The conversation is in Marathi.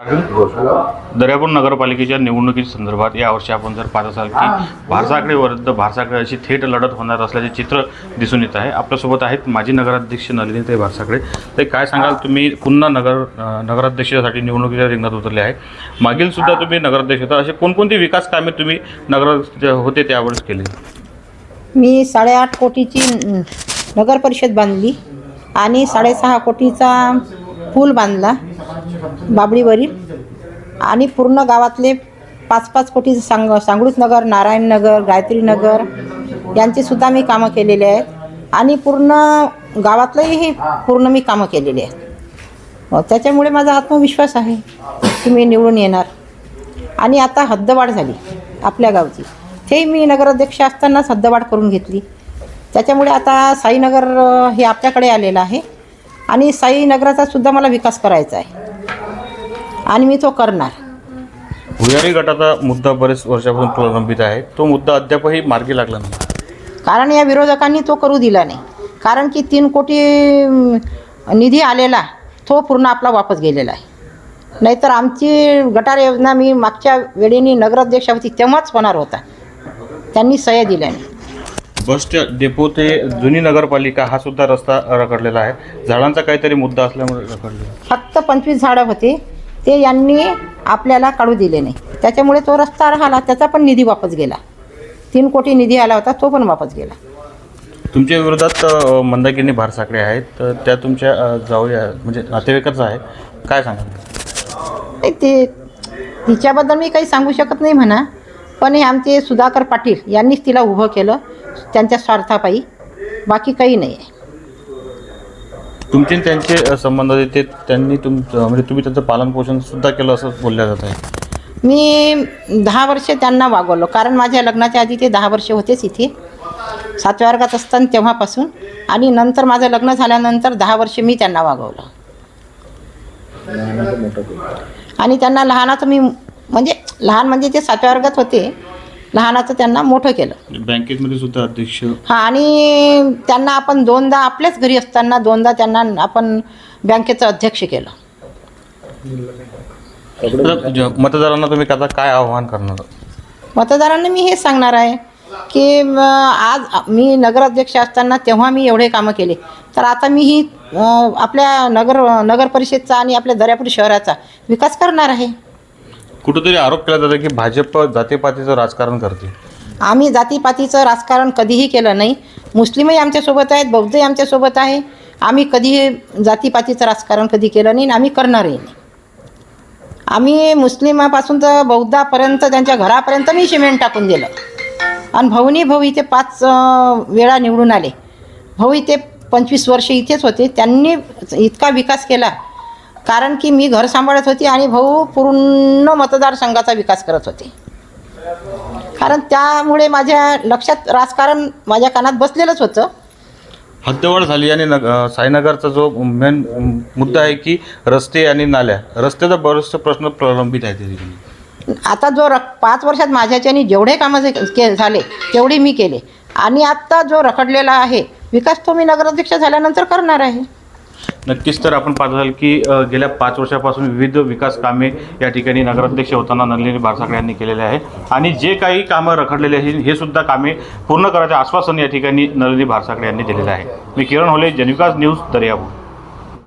दर्यापूर नगरपालिकेच्या निवडणुकीच्या संदर्भात यावर्षी आपण जर पाहत असाल की भारसाकडे विरुद्ध भारसाकडे अशी थेट लढत होणार असल्याचे चित्र दिसून येत आहे. आपल्यासोबत आहेत माजी नगराध्यक्ष नलिनीताई भारसाकडे ते काय सांगाल? तुम्ही पुन्हा नगर नगराध्यक्षासाठी निवडणुकीच्या रिंगणात उतरले आहे. मागील सुद्धा तुम्ही नगराध्यक्ष होता. असे कोणकोणती विकास कामे तुम्ही नगर होते त्यावेळेस केली? मी साडेआठ कोटीची नगर परिषद बांधली आणि साडेसहा कोटीचा पूल बांधला. बाबळीवरील आणि पूर्ण गावातले पाच पाच कोटी सांग सांगळूच नगर नारायणनगर गायत्री नगर मी कामं केलेली आहेत. आणि पूर्ण गावातलंही पूर्ण मी कामं केलेली आहेत. त्याच्यामुळे माझा आत्मविश्वास आहे की मी निवडून येणार. आणि आता हद्दवाढ झाली आपल्या गावची. ते मी नगराध्यक्ष असतानाच हद्दवाढ करून घेतली. त्याच्यामुळे आता साईनगर हे आपल्याकडे आलेलं आहे. आणि साईनगराचा सुद्धा मला विकास करायचा आहे. आणि मी तो करणार. भुयारी गटाचा मुद्दा बरेच वर्षापासून प्रलंबित आहे. तो मुद्दा अद्यापही मार्गी लागला नाही. कारण या विरोधकांनी तो करू दिला नाही. कारण की तीन कोटी निधी आलेला तो पूर्ण आपला वापस गेलेला आहे. नाहीतर आमची गटार योजना मी मागच्या वेळेनी नगराध्यक्ष होती तेव्हाच होणार होता. त्यांनी सह्या दिल्या नाही. बस डेपो ते जुनी नगरपालिका हा सुद्धा रस्ता रखडलेला आहे. झाडांचा काहीतरी मुद्दा असल्यामुळे रखडलेला फक्त पंचवीस झाडं होते. ते यांनी आपल्याला काढू दिले नाही. त्याच्यामुळे तो रस्ता राहिला. त्याचा पण निधी वापस गेला. तीन कोटी निधी आला होता तो पण वापस गेला. तुमच्या विरोधात अ, मंदाकिनी भारसाकडे आहेत तर त्या तुमच्या अ, जाऊ या म्हणजे नातेवाईकच आहे. काय सांगाल? नाही ते तिच्याबद्दल मी काही सांगू शकत नाही म्हणा. पण हे आमचे सुधाकर पाटील यांनीच तिला उभं केलं त्यांच्या स्वार्थापायी. बाकी काही नाही. आहे तुमचे आणि त्यांचे संबंध आहेत ते त्यांनी तुमचं म्हणजे तुम्ही त्यांचं पालनपोषण सुद्धा केलं असं बोलल्या जात आहे. मी दहा वर्षे त्यांना वागवलं कारण माझ्या लग्नाच्या आधी ते दहा वर्षे होतेच इथे. सातव्या वर्गात असताना तेव्हापासून. आणि नंतर माझं लग्न झाल्यानंतर दहा वर्षे मी त्यांना वागवलं. आणि त्यांना लहानाचं मी म्हणजे लहान म्हणजे ते सातव्या वर्गात होते. लहानाचं त्यांना मोठं केलं. बँकेमध्ये सुद्धा अध्यक्ष? हां आणि त्यांना आपण दोनदा आपल्याच घरी असताना दोनदा त्यांना आपण बँकेचं अध्यक्ष केलं. तर ज- मतदारांना तुम्ही आता काय आव्हान करणार? मतदारांना मी हेच सांगणार आहे की म, आज मी नगराध्यक्ष असताना तेव्हा मी एवढे कामं केले. तर आता मी ही अ, आपल्या नगर नगर परिषदचा आणि आपल्या दर्यापूर शहराचा विकास करणार आहे. कुठेतरी आरोप केला जातो की भाजप जातीपातीचं राजकारण करते. आम्ही जातीपातीचं राजकारण कधीही केलं नाही. मुस्लिमही आमच्यासोबत आहेत बौद्धही आमच्यासोबत आहे. आम्ही कधीही जातीपातीचं राजकारण कधी केलं नाही आणि आम्ही करणारही नाही. आम्ही मुस्लिमापासून तर बौद्धापर्यंत त्यांच्या घरापर्यंत मी सिमेंट टाकून दिलं. आणि भाऊनी भाऊ इथे पाच वेळा निवडून आले. भाऊ इथे पंचवीस वर्ष इथेच होते. त्यांनी इतका विकास केला. कारण की मी घर सांभाळत होती आणि भाऊ पूर्ण मतदारसंघाचा विकास करत होते. कारण त्यामुळे माझ्या लक्षात राजकारण माझ्या कानात बसलेलंच होतं. हद्दवाढ झाली आणि नग साईनगरचा जो मेन मुद्दा आहे की रस्ते आणि नाल्या रस्त्याचा बरेचसे प्रश्न प्रलंबित आहे आता जो रक पाच वर्षात माझ्याच्यानी जेवढे कामं जे के झाले तेवढे मी केले. आणि आत्ता जो रखडलेला आहे विकास तो मी नगराध्यक्ष झाल्यानंतर करणार आहे. नक्कीच तर आपण पाहत असाल की गेल्या पाच वर्षापासून विविध विकास कामे या ठिकाणी नगराध्यक्ष होताना नंदिनी बारसाकडे यांनी केलेले आहे. आणि जे काही कामं रखडलेले आहेत हे सुद्धा कामे पूर्ण करायचे आश्वासन या ठिकाणी नलिनी भारसाकडे यांनी दिलेलं आहे. मी किरण होले जनविकास न्यूज दर्यापूर.